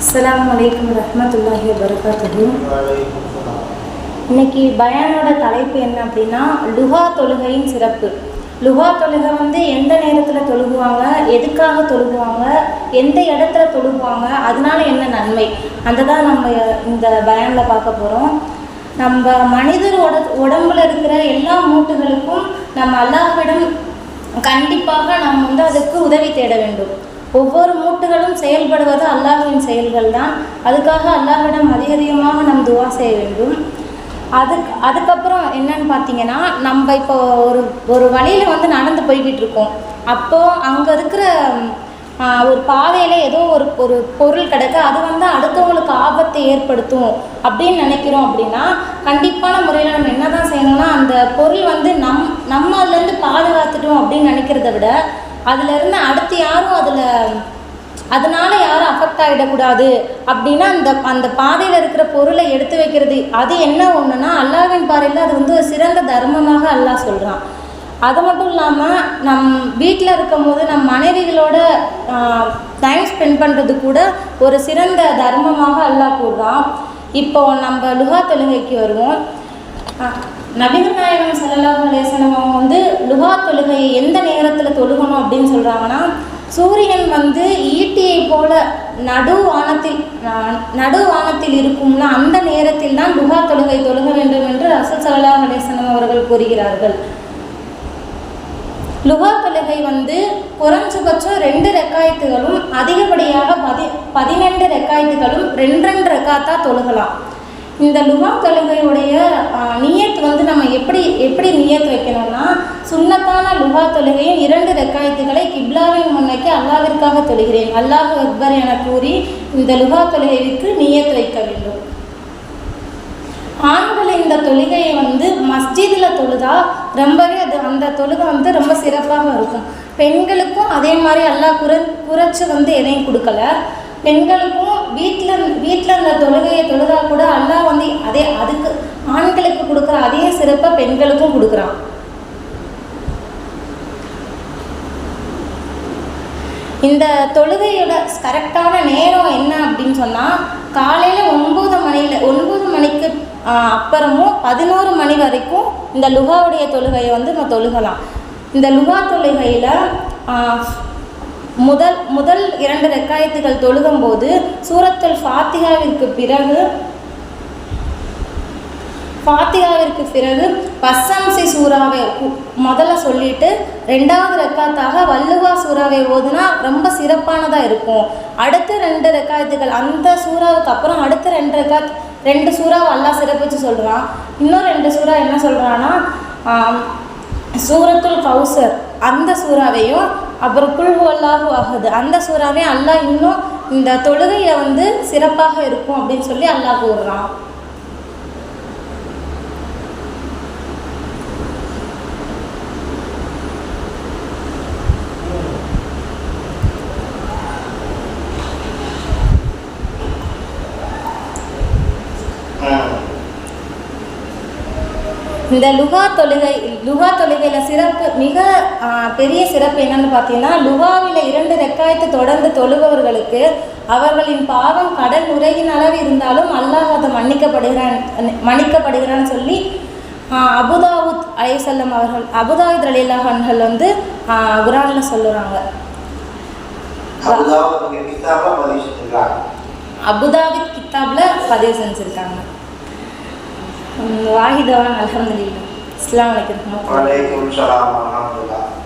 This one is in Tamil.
அஸ்லாம் வலைக்கம் ரஹமத்துல்லாஹி வரகாத்து இன்னைக்கு பயானோட தலைப்பு என்ன அப்படின்னா லுஹா தொழுகையின் சிறப்பு. லுஹா தொழுகை வந்து எந்த நேரத்தில் தொழுகுவாங்க எதுக்காக தொழுகுவாங்க எந்த இடத்துல தொழுகுவாங்க அதனால என்ன நன்மை. அந்த தான் நம்ம இந்த பயானில் பார்க்க போகிறோம் நம்ம மனிதர் உட உடம்புல இருக்கிற எல்லா மூட்டுகளுக்கும் நம்ம அல்லாஹ்விடம் கண்டிப்பாக நாம் வந்து அதுக்கு உதவி தேட வேண்டும். ஒவ்வொரு மூட்டுகளும் செயல்படுவது அல்லாஹுவின் செயல்கள் தான் அதுக்காக அல்லாஹ்விடம் அதிக அதிகமாக நம் துவா செய்ய வேண்டும். அதுக்கு அதுக்கப்புறம் என்னன்னு பார்த்தீங்கன்னா நம்ம இப்போ ஒரு ஒரு வழியில் வந்து நடந்து போய்கிட்டு இருக்கோம் அப்போது அங்கே இருக்கிற ஒரு பாதையில் ஏதோ ஒரு ஒரு பொருள் கிடக்கு அது வந்து அடுத்தவங்களுக்கு ஆபத்தை ஏற்படுத்தும் அப்படின்னு நினைக்கிறோம் அப்படின்னா கண்டிப்பான முறையில் நம்ம என்ன தான் செய்யணும்னா அந்த பொருள் வந்து நம் நம்ம அதுலேருந்து பாதுகாத்துட்டோம் அப்படின்னு நினைக்கிறத விட அதுலேருந்து அடுத்து யாரும் அதில் அதனால யாரும் அஃபெக்ட் ஆகிடக்கூடாது அப்படின்னா அந்த அந்த பாதையில் இருக்கிற பொருளை எடுத்து வைக்கிறது. அது என்ன ஒன்றுனா அல்லாவின் பாறையில் அது வந்து ஒரு சிறந்த தர்மமாக அல்லாஹ் சொல்கிறான் அது மட்டும் இல்லாமல் நம் வீட்டில் இருக்கும் போது நம் மனைவிகளோட டைம் ஸ்பெண்ட் பண்ணுறது கூட ஒரு சிறந்த தர்மமாக அல்லாஹ் கூறுறான். இப்போ நம்ம லுஹா தொழுகைக்கு வருவோம். அஹ், நபிகள் நாயகம் ஸல்லல்லாஹு அலைஹி அவங்க வந்து லுஹா தொழுகையை எந்த நேரத்தில் அப்படின்னு சொல்கிறாங்கன்னா சூரியன் வந்து ஈட்டியை போல நடு வானத்தில் நடு வானத்தில் இருக்கும்ல அந்த நேரத்தில் தான் லுஹா தொழுகை தொழுக வேண்டும் என்று ரசூல் ஸல்லல்லாஹு அவர்கள் கூறுகிறார்கள். லுகா தொழுகை வந்து குறைஞ்சபட்சம் ரெண்டு ரெக்காயத்துகளும் அதிகப்படியாக பதி பதினெண்டு ரெக்காயத்துகளும் ரெண்டு ரெண்டு ரெக்காத்தா தொழுகலாம். இந்த லுகா தொழுகையுடைய ஆஹ், நியத் வந்து நம்ம எப்படி எப்படி நியத் வைக்கணும்னா சுண்ணத்தான லுகா தொழுகையின் இரண்டு ரெக்காயத்துகளை கிப்லாவின் முன்னைக்கு அல்லாவிற்காக தொழுகிறேன். அல்லாஹ் அக்பர் என கூறி இந்த லுகா தொழுகைக்கு நியத் வைக்க வேண்டும். ஆண்கள் இந்த தொழுகையை வந்து மஸ்ஜிதில் தொழுதா ரொம்பவே அது அந்த தொழுகை வந்து ரொம்ப சிறப்பாக இருக்கும். பெண்களுக்கும் அதே மாதிரி எல்லாம் குற குறைச்சி வந்து எதையும் கொடுக்கல. பெண்களுக்கும் வீட்டில் வீட்டில் அந்த தொழுகையை தொழுதா கூட அல்லாஹ் வந்து அதே அதுக்கு ஆண்களுக்கு கொடுக்குற அதே சிறப்பை பெண்களுக்கும் கொடுக்குறான். இந்த தொழுகையோட கரெக்டான நேரம் என்ன அப்படின்னு சொன்னால் காலையில் ஒம்பது மணியில் ஒன்பது மணிக்கு அப்புறமும் பதினோரு மணி வரைக்கும் இந்த லுகாவுடைய தொழுகையை வந்து நம்ம தொழுகலாம். இந்த லுகா தொழுகையில் முதல் முதல் இரண்டு ரெக்காயத்துகள் தொழுகும்போது சூரத்தல் ஃபாத்திகாவிற்கு பிறகு ஃபாத்திகாவிற்கு பிறகு பஸ்ஸம்சி சூறாவை முதல்ல சொல்லிட்டு ரெண்டாவது ரெக்காத்தாக வள்ளுவா சூறாவை ஓதுனா ரொம்ப சிறப்பானதாக இருக்கும். அடுத்த ரெண்டு ரெக்காயத்துகள் அந்த சூறாவுக்கு அப்புறம் அடுத்த ரெண்டு ரெக்காத் ரெண்டு சூறாவை அல்லாஹ் சிறப்பிச்சு சொல்கிறான் இன்னும் ரெண்டு சூறா என்ன சொல்கிறான்னா சூரத்துல் கௌசர் அந்த சூறாவையும் அப்புறம் குல்ஹு அல்லாஹு ஆகுது அந்த சூறாவே அல்லாஹ் இன்னும் இந்த தொழுகையில் வந்து சிறப்பாக இருக்கும் அப்படின்னு சொல்லி அல்லாஹ் கூறுறான். இந்த லுகா தொழுகை லுகா தொழுகையில் சிறப்பு மிக பெரிய சிறப்பு என்னன்னு பார்த்தீங்கன்னா லுகாவில் இரண்டு ரெக்காயத்தை தொடர்ந்து தொழுபவர்களுக்கு அவர்களின் பாவம் கடல் உரையின் அளவு இருந்தாலும் அல்லாஹ் அதை மன்னிக்கப்படுகிறான் மன்னிக்கப்படுகிறான்னு சொல்லி அபுதாவுத் அலைசல்லம் அவர்கள் அபுதாவுத் அலிலாஹன்கள் வந்து குரான்ல சொல்லுறாங்க. அபுதாபித் கித்தாப்ல பதிவு செஞ்சுருக்காங்க. வாஹிதவான் அல்ஹம்துலில்லாஹ். அஸ்ஸலாமு அலைக்கும். வலைக்கும் சலாம்